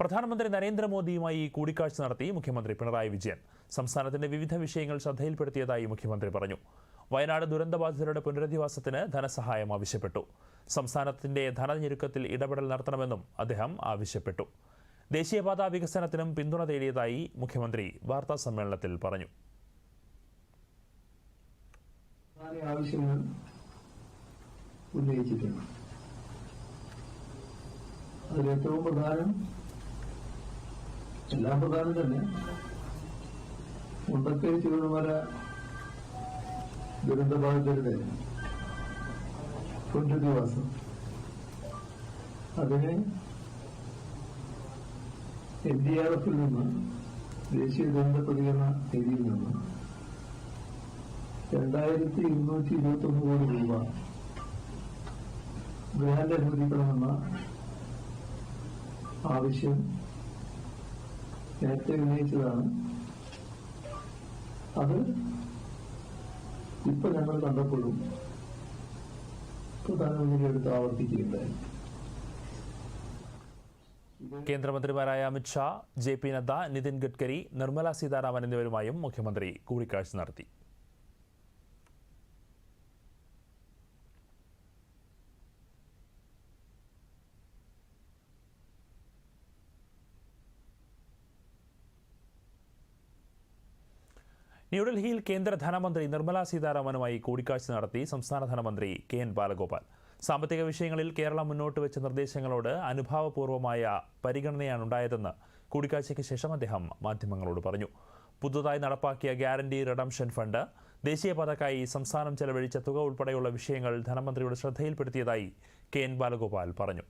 പ്രധാനമന്ത്രി നരേന്ദ്രമോദിയുമായി കൂടിക്കാഴ്ച നടത്തി മുഖ്യമന്ത്രി പിണറായി വിജയൻ. സംസ്ഥാനത്തിന്റെ വിവിധ വിഷയങ്ങൾ ശ്രദ്ധയിൽപ്പെടുത്തിയതായി മുഖ്യമന്ത്രി പറഞ്ഞു. വയനാട് ദുരന്തബാധിതരുടെ പുനരധിവാസത്തിന് ധനസഹായം ആവശ്യപ്പെട്ടു. സംസ്ഥാനത്തിന്റെ ധനഞ്ഞെരുക്കത്തിൽ ഇടപെടൽ നടത്തണമെന്നും അദ്ദേഹം ആവശ്യപ്പെട്ടു. ദേശീയപാതാ വികസനത്തിനും പിന്തുണ തേടിയതായി മുഖ്യമന്ത്രി വാർത്താ സമ്മേളനത്തിൽ പറഞ്ഞു. ആവശ്യങ്ങൾ ഉന്നയിച്ചിട്ടുണ്ട്. അതിൽ ഏറ്റവും പ്രധാനം എല്ലാം പ്രധാനം തന്നെ മുണ്ടക്കൈ ചുവടുമല ദുരന്തബാധിതരുടെ പുനരധിവാസം അതിന് എൻ ഡി ആർ എഫിൽ നിന്ന് ദേശീയ ദുരന്ത പ്രതികരണ നിധിയിൽ നിന്ന് രണ്ടായിരത്തി ഇരുന്നൂറ്റി ഇരുപത്തി ഒന്ന് കോടി രൂപ ഗ്രാൻഡ് അനുവദിക്കണമെന്ന ആവശ്യം നേരത്തെ ഉന്നയിച്ചതാണ്. അത് ഇപ്പൊ ഞങ്ങൾ കണ്ടപ്പോഴും പ്രധാനമന്ത്രി എടുത്ത് ആവർത്തിക്കുകയുണ്ടായി. കേന്ദ്രമന്ത്രിമാരായ അമിത്ഷാ ജെ പി നദ്ദ നിതിൻ ഗഡ്കരി നിർമ്മല സീതാരാമൻ എന്നിവരുമായും മുഖ്യമന്ത്രി കൂടിക്കാഴ്ച നടത്തി. ന്യൂഡൽഹിയിൽ കേന്ദ്ര ധനമന്ത്രി നിർമ്മലാ സീതാരാമനുമായി കൂടിക്കാഴ്ച നടത്തി സംസ്ഥാന ധനമന്ത്രി കെ എൻ ബാലഗോപാൽ. സാമ്പത്തിക വിഷയങ്ങളിൽ കേരളം മുന്നോട്ട് വെച്ച നിർദ്ദേശങ്ങളോട് അനുഭാവപൂർവമായ പരിഗണനയാണ് ഉണ്ടായതെന്ന് കൂടിക്കാഴ്ചയ്ക്ക് ശേഷം അദ്ദേഹം മാധ്യമങ്ങളോട് പറഞ്ഞു. പുതുതായി നടപ്പാക്കിയ ഗ്യാരണ്ടി റിഡംഷൻ ഫണ്ട് ദേശീയ ദേശീയപാതക്കായി സംസ്ഥാനം ചെലവഴിച്ച തുക ഉൾപ്പെടെയുള്ള വിഷയങ്ങൾ ധനമന്ത്രിയുടെ ശ്രദ്ധയിൽപ്പെടുത്തിയതായി കെ എൻ ബാലഗോപാൽ പറഞ്ഞു.